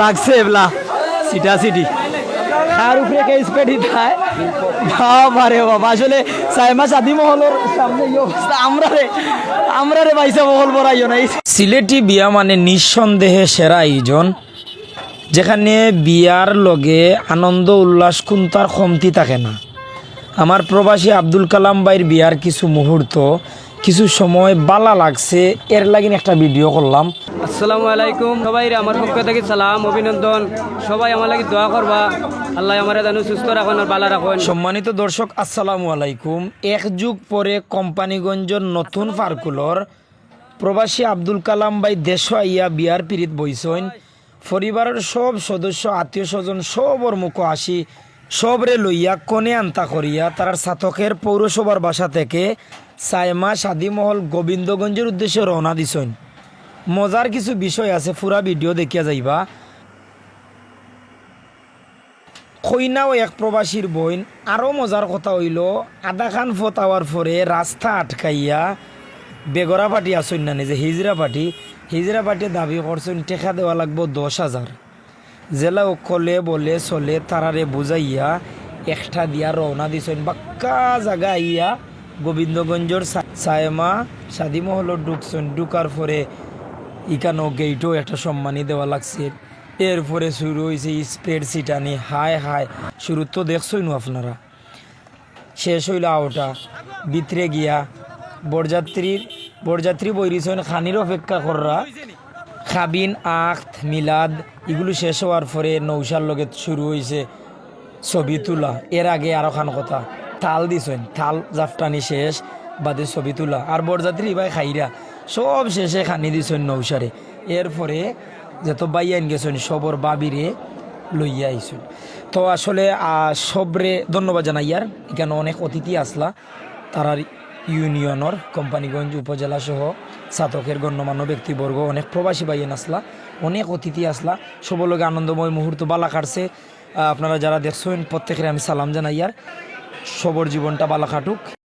লাগছে এবলা। সিটা সিটি আর উপরে কে স্পেড হিতায় বাবা রে বাবা, আসলে সাইমা সাদি মহলের সামনে এই অবস্থা। আমরা রে আমরা রে বাইসা মহল বড়াইও না সিলেটি বিয়া মানে নিঃসন্দেহে সেরা আয়োজন, যেখানে বিয়ার লগে আনন্দ, উল্লাস কোনটার কমতি থাকে না। আমার প্রবাসী আব্দুল কালাম ভাইয়ের বিয়ার কিছু মুহূর্ত কিছু সময় বালা লাগছে এর লাগিন একটা ভিডিও করলাম। আসসালামু আলাইকুম। সবাই আমার পক্ষ থেকে সালাম অভিনন্দন। সবাই আমার লাগি দোয়া করবা। আল্লাহ আমার জানু সুস্থ রাখুন আর বালা রাখুন। সম্মানিত দর্শক আসসালামু আলাইকুম। এক যুগ পরে কোম্পানিগঞ্জের নতুন ফার্কুলর প্রবাসী আব্দুল কালাম ভাই দেশ আইয়া বিয়ার পিরিত বইসইন পরিবারের সব সদস্য আত্মীয় স্বজন সবর মুখ আসি সবরে লইয়া কনে আন্তা করিয়া তার সাতকের পৌরসভার বাসা থেকে সাইমা সাদিমহল গোবিন্দগঞ্জের উদ্দেশ্যে রওনা দিছইন মজার কিছু বিষয় আছে পুরা ভিডিও দেখিয়া যাইবা। কইনাও এক প্রবাসীর বইন, আরও মজার কথা হইল, আধা খান ফতাওয়ার পরে রাস্তা আটকাইয়া বেগরা পার্টি আসইন না যে হিজরা পার্টি হিজরা পার্টি দাবি করছেন, টেকা দেওয়া লাগবো দশ হাজার। জেলা কলে বলে চলে, তারারে বুঝাইয়া, একটা দিয়া রওনা দিছেন, বাক্কা জায়গা আইয়া গোবিন্দগঞ্জর সায়মা সাদিমহলত ঢুকছেন, ঢুকার পরে ইকানো গেইটও একটা সম্মানী দেওয়া লাগছে। এরপরে শুরু হয়েছে স্পেড সিটানি হায় হায়, শুরু তো দেখছই নু আপনারা। শেষ হইল আওটা, ভিতরে গিয়া বরযাত্রীর বরযাত্রী বৈরিছেন খানির অপেক্ষা কররা, খাবিন আখ মিলাদ, এগুলো শেষ হওয়ার পরে নৌসার লগে শুরু হয়েছে ছবি তোলা। এর আগে আরও খান কথা। থাল দিছেন, থাল জাফটানি শেষ, বাদে ছবি তোলা। আর বরযাত্রী ভাই খাইরা, সব শেষে খানি দিছেন নৌসারে। এরপরে যত বাইয়ান গেছেন, সবর বাবিরে লইয়া আইছেন। তো আসলে সবরে ধন্যবাদ জানাই আর। এখানে অনেক অতিথি আসলা। তারার ইউনিয়নের, কোম্পানিগঞ্জ উপজেলা সহ সাতকের গণ্যমান্য ব্যক্তিবর্গ, অনেক প্রবাসী বাইয়েন আসলা। অনেক অতিথি আসলা। সবলগে আনন্দময় মুহূর্ত বালা কাটছে। আপনারা যারা দেখছেন, প্রত্যেকের আমি সালাম জানাই আর। সবর জীবনটা বালা কাটুক